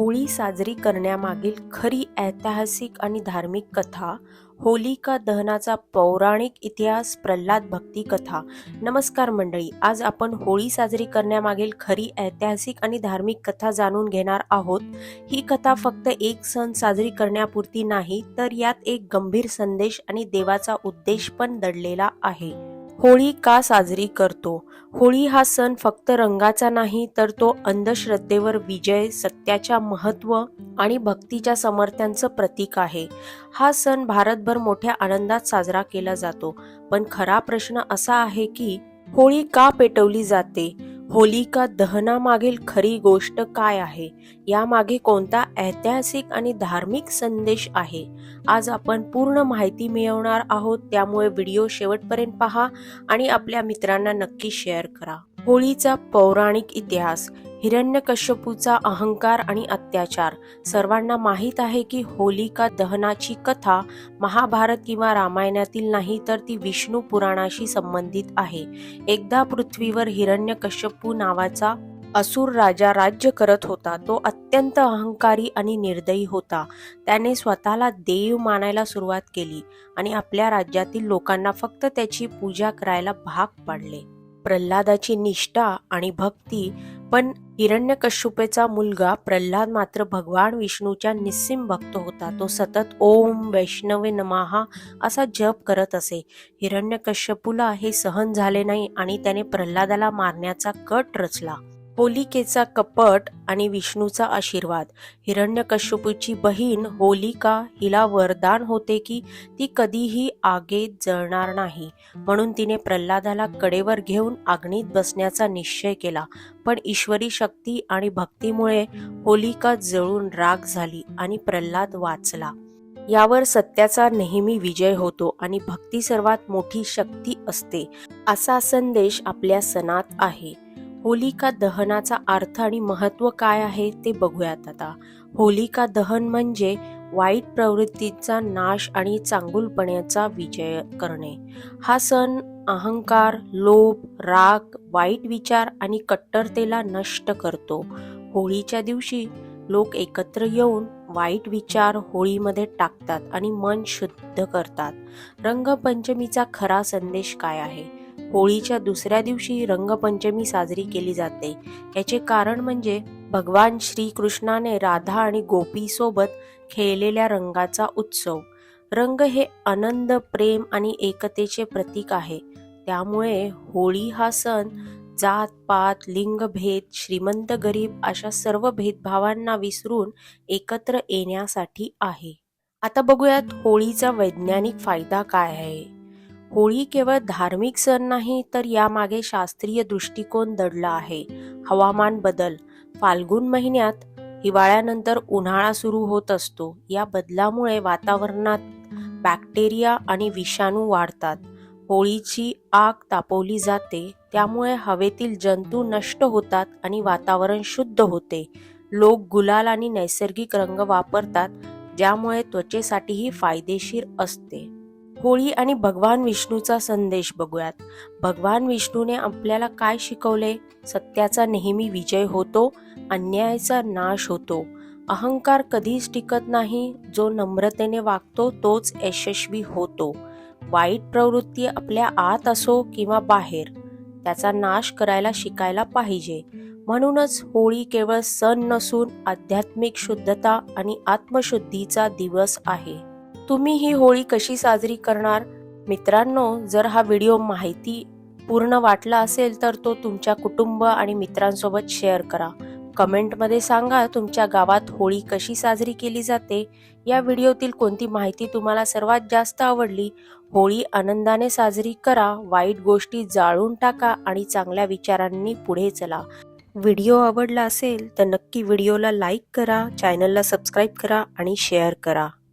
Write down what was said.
होळी साजरी करण्यामागील खरी ऐतिहासिक आणि धार्मिक कथा होलिका दहनाचा पौराणिक इतिहास प्रल्हाद भक्ती कथा. नमस्कार मंडळी आज आपण होळी साजरी करण्यामागील खरी ऐतिहासिक आणि धार्मिक कथा जाणून घेणार आहोत. ही कथा फक्त एक सण साजरी करण्यापुरती नाही तर यात एक गंभीर संदेश आणि देवाचा उद्देश पण दडलेला आहे. होळी का साजरी करतो? होळी हा सण फक्त रंगाचा नाही तर तो अंधश्रद्धेवर विजय सत्याच्या महत्त्व आणि भक्तीच्या समर्थ्यांचं प्रतीक आहे. हा सण भारतभर मोठ्या आनंदात साजरा केला जातो. पण खरा प्रश्न असा आहे की होळी का पेटवली जाते? होलिका दहनामागील खरी गोष्ट काय आहे? यामागे कोणता ऐतिहासिक आणि धार्मिक संदेश आहे? आज आपण पूर्ण माहिती मिळवणार आहोत त्यामुळे व्हिडिओ शेवटपर्यंत पहा आणि आपल्या मित्रांना नक्की शेअर करा. होळीचा पौराणिक इतिहास हिरण्यकश्यपूचा अहंकार आणि अत्याचार. सर्वांना माहीत आहे की होलिका दहनाची कथा महाभारत किंवा रामायणातील नाही तर ती विष्णू पुराणाशी संबंधित आहे. एकदा पृथ्वीवर हिरण्यकश्यपू नावाचा असुर राजा राज्य करत होता. तो अत्यंत अहंकारी आणि निर्दयी होता. त्याने स्वतःला देव मानायला सुरुवात केली आणि आपल्या राज्यातील लोकांना फक्त त्याची पूजा करायला भाग पाडले. प्रल्हादाची निष्ठा आणि भक्ती. पण हिरण्यकश्यपेचा मुलगा प्रल्हाद मात्र भगवान विष्णूच्या निस्सिम भक्त होता. तो सतत ओम वैष्णवे नमाहा असा जप करत असे. हिरण्यकश्यपूला हे सहन झाले नाही आणि त्याने प्रल्हादाला मारण्याचा कट रचला. होलिकेचा कपट आणि विष्णूचा आशीर्वाद. हिरण्यकश्यपूची बहीण होलिका हिला वरदान होते की ती कधीही आगेत जळणार नाही. म्हणून तिने प्रल्हादाला कडेवर घेऊन आग्नीत बसण्याचा निश्चय केला. पण ईश्वरी शक्ती आणि भक्तीमुळे होलिका जळून राग झाली आणि प्रल्हाद वाचला. यावर सत्याचा नेहमी विजय होतो आणि भक्ती सर्वात मोठी शक्ती असते. असा संदेश आपल्या सणात आहे. होलिका दहनाचा अर्थ आणि महत्त्व काय आहे ते बघूयात आता. होलिका दहन म्हणजे वाईट प्रवृत्तीचा नाश आणि चांगुलपणाचा विजय करणे. हा सण अहंकार लोभ राग वाईट विचार आणि कट्टरतेला नष्ट करतो. होळीच्या दिवशी लोक एकत्र येऊन वाईट विचार होळीमध्ये टाकतात आणि मन शुद्ध करतात. रंगपंचमीचा खरा संदेश काय आहे? होळीच्या दुसऱ्या दिवशी रंगपंचमी साजरी केली जाते. याचे कारण म्हणजे भगवान श्रीकृष्णाने राधा आणि गोपीसोबत खेळलेल्या रंगाचा उत्सव. रंग हे आनंद प्रेम आणि एकतेचे प्रतीक आहे. त्यामुळे होळी हा सण जात पात लिंगभेद श्रीमंत गरीब अशा सर्व भेदभावांना विसरून एकत्र येण्यासाठी आहे. आता बघूयात होळीचा वैज्ञानिक फायदा काय आहे? होळी केवळ धार्मिक सण नाही तर यामागे शास्त्रीय दृष्टिकोन दडला आहे. हवामान बदल. फाल्गुन महिन्यात हिवाळ्यानंतर उन्हाळा सुरू होत असतो. या बदलामुळे वातावरणात बॅक्टेरिया आणि विषाणू वाढतात. होळीची आग तापवली जाते त्यामुळे हवेतील जंतू नष्ट होतात आणि वातावरण शुद्ध होते. लोक गुलाल आणि नैसर्गिक रंग वापरतात ज्यामुळे त्वचेसाठीही फायदेशीर असते. होळी आणि भगवान विष्णूचा संदेश बघूयात. भगवान विष्णूने आपल्याला काय शिकवले? सत्याचा नेहमी विजय होतो अन्यायाचा नाश होतो. अहंकार कधीच टिकत नाही जो नम्रतेने वागतो तोच यशस्वी होतो. वाईट प्रवृत्ती आपल्या आत असो किंवा बाहेर त्याचा नाश करायला शिकायला पाहिजे. म्हणूनच होळी केवळ सण नसून आध्यात्मिक शुद्धता आणि आत्मशुद्धीचा दिवस आहे. तुम्ही ही होळी कशी साजरी करणार? मित्रांनो जर हा व्हिडिओ माहिती पूर्ण वाटला असेल तर तो तुमच्या कुटुंब आणि मित्रांसोबत शेअर करा. कमेंटमध्ये सांगा तुमच्या गावात होळी कशी साजरी केली जाते? या व्हिडिओतील कोणती माहिती तुम्हाला सर्वात जास्त आवडली? होळी आनंदाने साजरी करा वाईट गोष्टी जाळून टाका आणि चांगल्या विचारांनी पुढे चला. व्हिडिओ आवडला असेल तर नक्की व्हिडिओला लाईक करा चॅनलला सबस्क्राईब करा आणि शेअर करा.